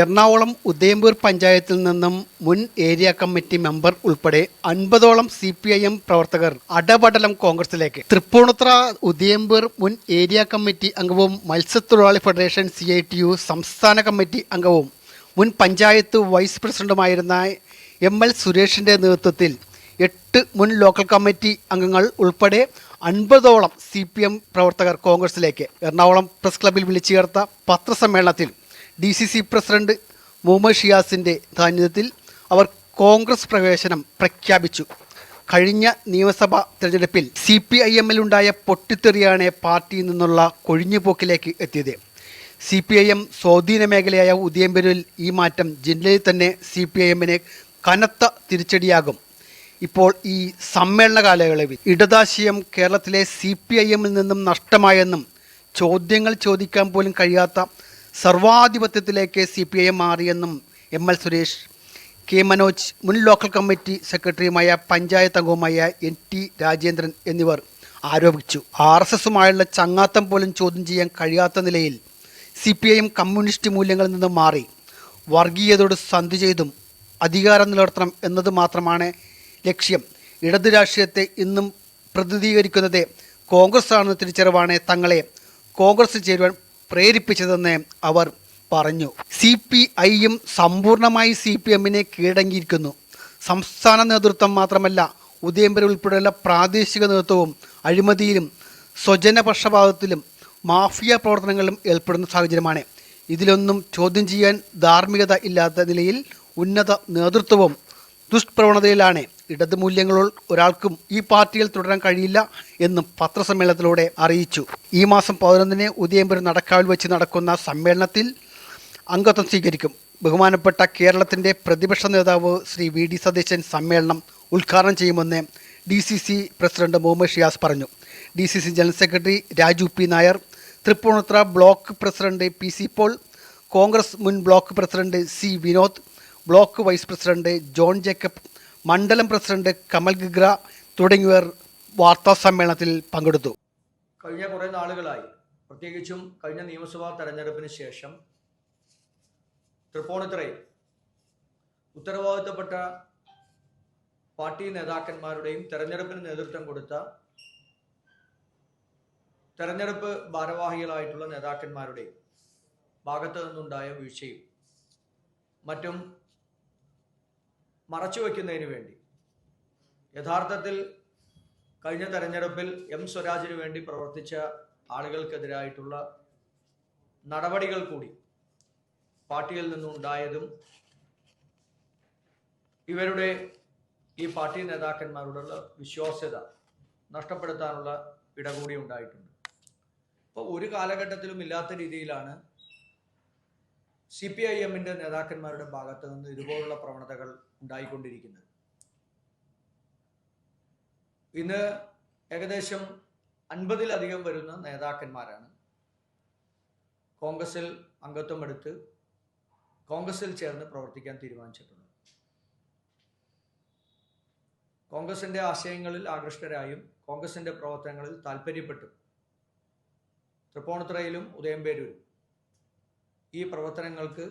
എറണാകുളം ഉദയംപൂർ പഞ്ചായത്തിൽ നിന്നും മുൻ ഏരിയ കമ്മിറ്റി മെമ്പർ ഉൾപ്പെടെ അൻപതോളം സി പി ഐ എം പ്രവർത്തകർ അടപടലം കോൺഗ്രസിലേക്ക്. തൃപ്പൂണിത്ര ഉദയംപൂർ മുൻ ഏരിയ കമ്മിറ്റി അംഗവും മത്സ്യത്തൊഴിലാളി federation C I T U സംസ്ഥാന കമ്മിറ്റി അംഗവും മുൻ പഞ്ചായത്ത് വൈസ് പ്രസിഡന്റുമായിരുന്ന എം എൽ സുരേഷിന്റെ നേതൃത്വത്തിൽ എട്ട് മുൻ ലോക്കൽ കമ്മിറ്റി അംഗങ്ങൾ ഉൾപ്പെടെ അൻപതോളം സി പി എം പ്രവർത്തകർ കോൺഗ്രസിലേക്ക്. എറണാകുളം പ്രസ് ക്ലബ്ബിൽ വിളിച്ചു ചേർത്ത പത്രസമ്മേളനത്തിൽ D C C president Muhammad ഷിയാസിന്റെ സാന്നിധ്യത്തിൽ അവർ കോൺഗ്രസ് പ്രവേശനം പ്രഖ്യാപിച്ചു. കഴിഞ്ഞ നിയമസഭാ തെരഞ്ഞെടുപ്പിൽ സി പി ഐ എമ്മിലുണ്ടായ പൊട്ടിത്തെറിയാണ് പാർട്ടിയിൽ നിന്നുള്ള കൊഴിഞ്ഞുപോക്കിലേക്ക് എത്തിയത്. സി പി ഐ എം സ്വാധീന മേഖലയായ ഉദയംപേരിൽ ഈ മാറ്റം ജില്ലയിൽ തന്നെ സി പി ഐ എമ്മിന് കനത്ത തിരിച്ചടിയാകും. ഇപ്പോൾ ഈ സമ്മേളന കാലയളവിൽ ഇടതാശയം കേരളത്തിലെ സി പി ഐ എമ്മിൽ നിന്നും നഷ്ടമായെന്നും ചോദ്യങ്ങൾ ചോദിക്കാൻ പോലും കഴിയാത്ത സർവാധിപത്യത്തിലേക്ക് സി പി ഐ എം മാറിയെന്നും M L Suresh K Manoj മുൻ ലോക്കൽ കമ്മിറ്റി സെക്രട്ടറിയുമായ പഞ്ചായത്ത് അംഗവുമായ എൻ ടി രാജേന്ദ്രൻ എന്നിവർ ആരോപിച്ചു. ആർ എസ് എസുമായുള്ള ചങ്ങാത്തം പോലും ചോദ്യം ചെയ്യാൻ കഴിയാത്ത നിലയിൽ C P I M communist മൂല്യങ്ങളിൽ നിന്ന് മാറി വർഗീയതയോട് സന്ധി ചെയ്തും അധികാരം നിലനിർത്തണം എന്നത് മാത്രമാണ് ലക്ഷ്യം. ഇടത് രാഷ്ട്രീയത്തെ ഇന്നും പ്രതിനിധീകരിക്കുന്നത് കോൺഗ്രസ് ആണെന്ന തിരിച്ചറിവാണ് തങ്ങളെ കോൺഗ്രസ് ചേരുവാൻ പ്രേരിപ്പിച്ചതെന്ന് അവർ പറഞ്ഞു. സി പി ഐയും സമ്പൂർണമായി സി പി എമ്മിനെ കീഴടങ്ങിയിരിക്കുന്നു. സംസ്ഥാന നേതൃത്വം മാത്രമല്ല ഉദയംപുരം ഉൾപ്പെടെയുള്ള പ്രാദേശിക നേതൃത്വവും അഴിമതിയിലും സ്വജനപക്ഷപാതത്തിലും മാഫിയ പ്രവർത്തനങ്ങളിലും ഏർപ്പെടുന്ന സാഹചര്യമാണ്. ഇതിലൊന്നും ചോദ്യം ചെയ്യാൻ ധാർമ്മികത ഇല്ലാത്ത നിലയിൽ ഉന്നത നേതൃത്വവും ദുഷ്പ്രവണതയിലാണ്. ഇടത് മൂല്യങ്ങൾ ഒരാൾക്കും ഈ പാർട്ടിയിൽ തുടരാൻ കഴിയില്ല എന്നും പത്രസമ്മേളനത്തിലൂടെ അറിയിച്ചു. ഈ മാസം പതിനൊന്നിന് ഉദയംപുരം നടക്കാവിൽ വെച്ച് നടക്കുന്ന സമ്മേളനത്തിൽ അംഗത്വം സ്വീകരിക്കും. ബഹുമാനപ്പെട്ട കേരളത്തിന്റെ പ്രതിപക്ഷ നേതാവ് ശ്രീ വി ഡി സതീശൻ സമ്മേളനം ഉദ്ഘാടനം ചെയ്യുമെന്ന് D C C president Muhammad Shiyas പറഞ്ഞു. D C C general secretary Raju P Nair Thrippunithura block president P C Paul Congress മുൻ block president C Vinod block vice president John Jacob മണ്ഡലം president Kamal ഗിഗ്ര തുടങ്ങിയവർ വാർത്താ സമ്മേളനത്തിൽ പങ്കെടുത്തു. കഴിഞ്ഞ കുറേ നാളുകളായി. പ്രത്യേകിച്ചും കഴിഞ്ഞ നിയമസഭാ തെരഞ്ഞെടുപ്പിന് ശേഷം തൃപ്പൂണിത്തുറയിൽ ഉത്തരവാദിത്തപ്പെട്ട പാർട്ടി നേതാക്കന്മാരുടെയും തെരഞ്ഞെടുപ്പിന് നേതൃത്വം കൊടുത്ത തെരഞ്ഞെടുപ്പ് ഭാരവാഹികളായിട്ടുള്ള നേതാക്കന്മാരുടെയും ഭാഗത്തു നിന്നുണ്ടായ വീഴ്ചയും മറ്റും മറച്ചുവെക്കുന്നതിന് വേണ്ടി. യഥാർത്ഥത്തിൽ കഴിഞ്ഞ തെരഞ്ഞെടുപ്പിൽ എം സ്വരാജിന് വേണ്ടി പ്രവർത്തിച്ച ആളുകൾക്കെതിരായിട്ടുള്ള നടപടികൾ കൂടി പാർട്ടിയിൽ നിന്നുണ്ടായതും ഇവരുടെ ഈ പാർട്ടി നേതാക്കന്മാരോടുള്ള വിശ്വാസ്യത നഷ്ടപ്പെടുത്താനുള്ള ഇട കൂടി ഉണ്ടായിട്ടുണ്ട്. അപ്പോൾ ഒരു കാലഘട്ടത്തിലും ഇല്ലാത്ത രീതിയിലാണ് സി പി ഐ എമ്മിന്റെ നേതാക്കന്മാരുടെ ഭാഗത്ത് നിന്ന് ഇതുപോലുള്ള പ്രവണതകൾ ഉണ്ടായിക്കൊണ്ടിരിക്കുന്നത്. ഇന്ന് ഏകദേശം അൻപതിലധികം വരുന്ന നേതാക്കന്മാരാണ്. കോൺഗ്രസിൽ അംഗത്വം എടുത്ത് കോൺഗ്രസിൽ ചേർന്ന് പ്രവർത്തിക്കാൻ തീരുമാനിച്ചിട്ടുള്ളത്. കോൺഗ്രസിന്റെ ആശയങ്ങളിൽ ആകൃഷ്ടരായും കോൺഗ്രസിന്റെ പ്രവർത്തനങ്ങളിൽ താല്പര്യപ്പെട്ടും. തൃപ്പൂണിത്തുറയിലും ഉദയംപേരൂരും. ഈ പ്രവർത്തനങ്ങൾക്ക്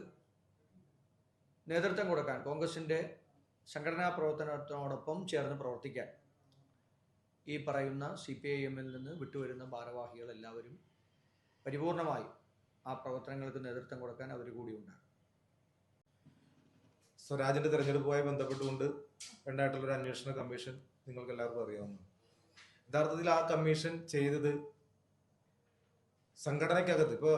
നേതൃത്വം കൊടുക്കാൻ കോൺഗ്രസിന്റെ സംഘടനാ പ്രവർത്തനത്തോടൊപ്പം ചേർന്ന് പ്രവർത്തിക്കാൻ ഈ പറയുന്ന സി പി ഐ എമ്മിൽ നിന്ന് വിട്ടുവരുന്ന ഭാരവാഹികൾ എല്ലാവരും പരിപൂർണമായി ആ പ്രവർത്തനങ്ങൾക്ക് നേതൃത്വം കൊടുക്കാൻ അവർ കൂടിയുണ്ടാകും സ്വരാജിന്റെ തെരഞ്ഞെടുപ്പുമായി ബന്ധപ്പെട്ടുകൊണ്ട് ഉണ്ടായിട്ടുള്ള ഒരു അന്വേഷണ കമ്മീഷൻ നിങ്ങൾക്ക് എല്ലാവർക്കും അറിയാവുന്നു. യഥാർത്ഥത്തിൽ ആ കമ്മീഷൻ ചെയ്തത് സംഘടനയ്ക്കകത്ത് ഇപ്പോൾ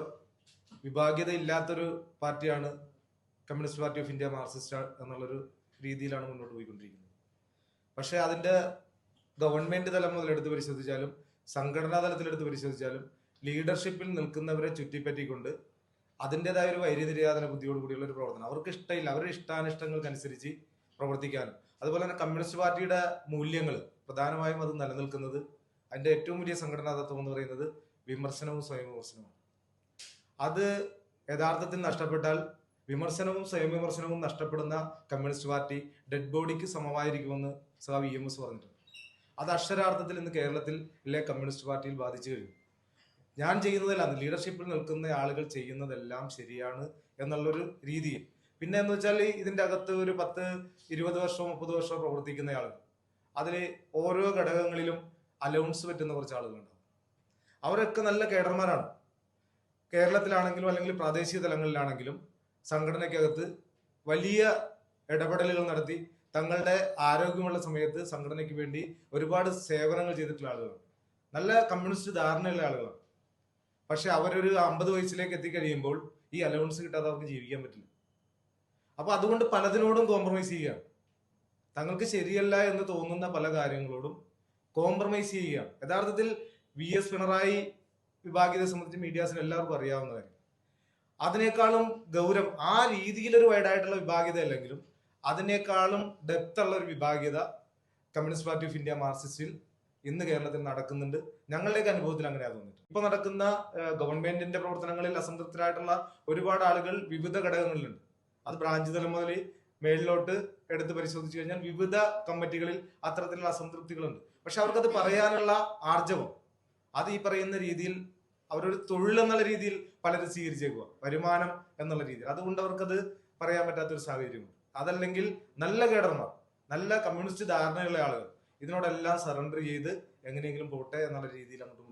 വിഭാഗ്യത ഇല്ലാത്തൊരു പാർട്ടിയാണ് Communist Party of India Marxist എന്നുള്ളൊരു രീതിയിലാണ് മുന്നോട്ട് പോയിക്കൊണ്ടിരിക്കുന്നത്. പക്ഷേ അതിന്റെ ഗവൺമെന്റ് തലം മുതലെടുത്ത് പരിശോധിച്ചാലും സംഘടനാ തലത്തിലെടുത്ത് പരിശോധിച്ചാലും ലീഡർഷിപ്പിൽ നിൽക്കുന്നവരെ ചുറ്റിപ്പറ്റിക്കൊണ്ട് അതിന്റെതായ ഒരു വൈര്യനിര്യാതന ബുദ്ധിയോട് കൂടിയുള്ള ഒരു പ്രവർത്തനം. അവർക്ക് ഇഷ്ടമില്ല. അവരുടെ ഇഷ്ടാനിഷ്ടങ്ങൾക്കനുസരിച്ച് പ്രവർത്തിക്കാനും. അതുപോലെ തന്നെ കമ്മ്യൂണിസ്റ്റ് പാർട്ടിയുടെ മൂല്യങ്ങൾ പ്രധാനമായും അത് നിലനിൽക്കുന്നത് അതിന്റെ ഏറ്റവും വലിയ സംഘടനാ തത്വം എന്ന് പറയുന്നത് വിമർശനവും സ്വയം വിമർശനവും അത് യഥാർത്ഥത്തിൽ നഷ്ടപ്പെട്ടാൽ വിമർശനവും സ്വയം വിമർശനവും നഷ്ടപ്പെടുന്ന കമ്മ്യൂണിസ്റ്റ് പാർട്ടി ഡെഡ് ബോഡിക്ക് സമമായിരിക്കുമെന്ന് സഹ വി എം എസ് പറഞ്ഞിട്ടുണ്ട്. അത് അക്ഷരാർത്ഥത്തിൽ ഇന്ന് കേരളത്തിൽ ഇല്ലേ കമ്മ്യൂണിസ്റ്റ് പാർട്ടിയിൽ ബാധിച്ചു കഴിഞ്ഞു. ഞാൻ ചെയ്യുന്നതെല്ലാം ലീഡർഷിപ്പിൽ നിൽക്കുന്ന ആളുകൾ ചെയ്യുന്നതെല്ലാം ശരിയാണ് എന്നുള്ളൊരു രീതിയിൽ. പിന്നെ എന്ന് വെച്ചാൽ ഇതിന്റെ അകത്ത് ഒരു പത്ത് ഇരുപത് വർഷമോ മുപ്പത് വർഷമോ പ്രവർത്തിക്കുന്ന ആളുകൾ. അതിൽ ഓരോ ഘടകങ്ങളിലും അലൗൺസ് പറ്റുന്ന കുറച്ച് ആളുകളുണ്ടാവും. അവരൊക്കെ നല്ല കേഡർമാരാണ്. കേരളത്തിലാണെങ്കിലും അല്ലെങ്കിൽ പ്രാദേശിക തലങ്ങളിലാണെങ്കിലും സംഘടനയ്ക്കകത്ത് വലിയ ഇടപെടലുകൾ നടത്തി തങ്ങളുടെ ആരോഗ്യമുള്ള സമയത്ത് സംഘടനയ്ക്ക് വേണ്ടി ഒരുപാട് സേവനങ്ങൾ ചെയ്തിട്ടുള്ള ആളുകളാണ്. നല്ല കമ്മ്യൂണിസ്റ്റ് ധാരണയുള്ള ആളുകളാണ്. പക്ഷെ അവരൊരു അമ്പത് വയസ്സിലേക്ക് എത്തിക്കഴിയുമ്പോൾ ഈ അലവൻസ് കിട്ടാതെ അവർക്ക് ജീവിക്കാൻ പറ്റില്ല. അപ്പൊ അതുകൊണ്ട് പലതിനോടും കോംപ്രമൈസ് ചെയ്യുകയാണ്. തങ്ങൾക്ക് ശരിയല്ല എന്ന് തോന്നുന്ന പല കാര്യങ്ങളോടും കോംപ്രമൈസ് ചെയ്യുകയാണ്. യഥാർത്ഥത്തിൽ വി എസ് പിണറായി വിഭാഗീയതയെ സംബന്ധിച്ച് മീഡിയാസിന് എല്ലാവർക്കും അറിയാവുന്ന കാര്യം. അതിനേക്കാളും ഗൗരവം ആ രീതിയിലൊരു വൈഡായിട്ടുള്ള വിഭാഗീയത അല്ലെങ്കിലും അതിനേക്കാളും ഡെപ്ത് ഉള്ള ഒരു വിഭാഗീയത കമ്മ്യൂണിസ്റ്റ് പാർട്ടി ഓഫ് ഇന്ത്യ മാർക്സിസ്റ്റിൽ ഇന്ന് കേരളത്തിൽ നടക്കുന്നുണ്ട്. ഞങ്ങളുടെയൊക്കെ അനുഭവത്തിൽ അങ്ങനെയാണ് തോന്നിയിട്ട് ഇപ്പൊ നടക്കുന്ന ഗവൺമെന്റിന്റെ പ്രവർത്തനങ്ങളിൽ അസംതൃപ്തരായിട്ടുള്ള ഒരുപാട് ആളുകൾ വിവിധ ഘടകങ്ങളിലുണ്ട്. അത് ബ്രാഞ്ച് തലം മുതൽ മേളിലോട്ട് എടുത്ത് പരിശോധിച്ചു കഴിഞ്ഞാൽ വിവിധ കമ്മിറ്റികളിൽ അത്തരത്തിലുള്ള അസംതൃപ്തികളുണ്ട്. പക്ഷെ അവർക്കത് പറയാനുള്ള ആർജവം അത് ഈ പറയുന്ന രീതിയിൽ അവരൊരു തൊഴിൽ എന്നുള്ള രീതിയിൽ പലരും സ്വീകരിച്ചേക്കുക വരുമാനം എന്നുള്ള രീതിയിൽ. അതുകൊണ്ട് അവർക്കത് പറയാൻ പറ്റാത്തൊരു സാഹചര്യമുണ്ട്. അതല്ലെങ്കിൽ നല്ല കേഡർമാർ നല്ല കമ്മ്യൂണിസ്റ്റ് ധാരണയുള്ള ആളുകൾ ഇതിനോടെല്ലാം സറണ്ടർ ചെയ്ത് എങ്ങനെയെങ്കിലും പോട്ടെ എന്നുള്ള രീതിയിൽ അങ്ങോട്ട്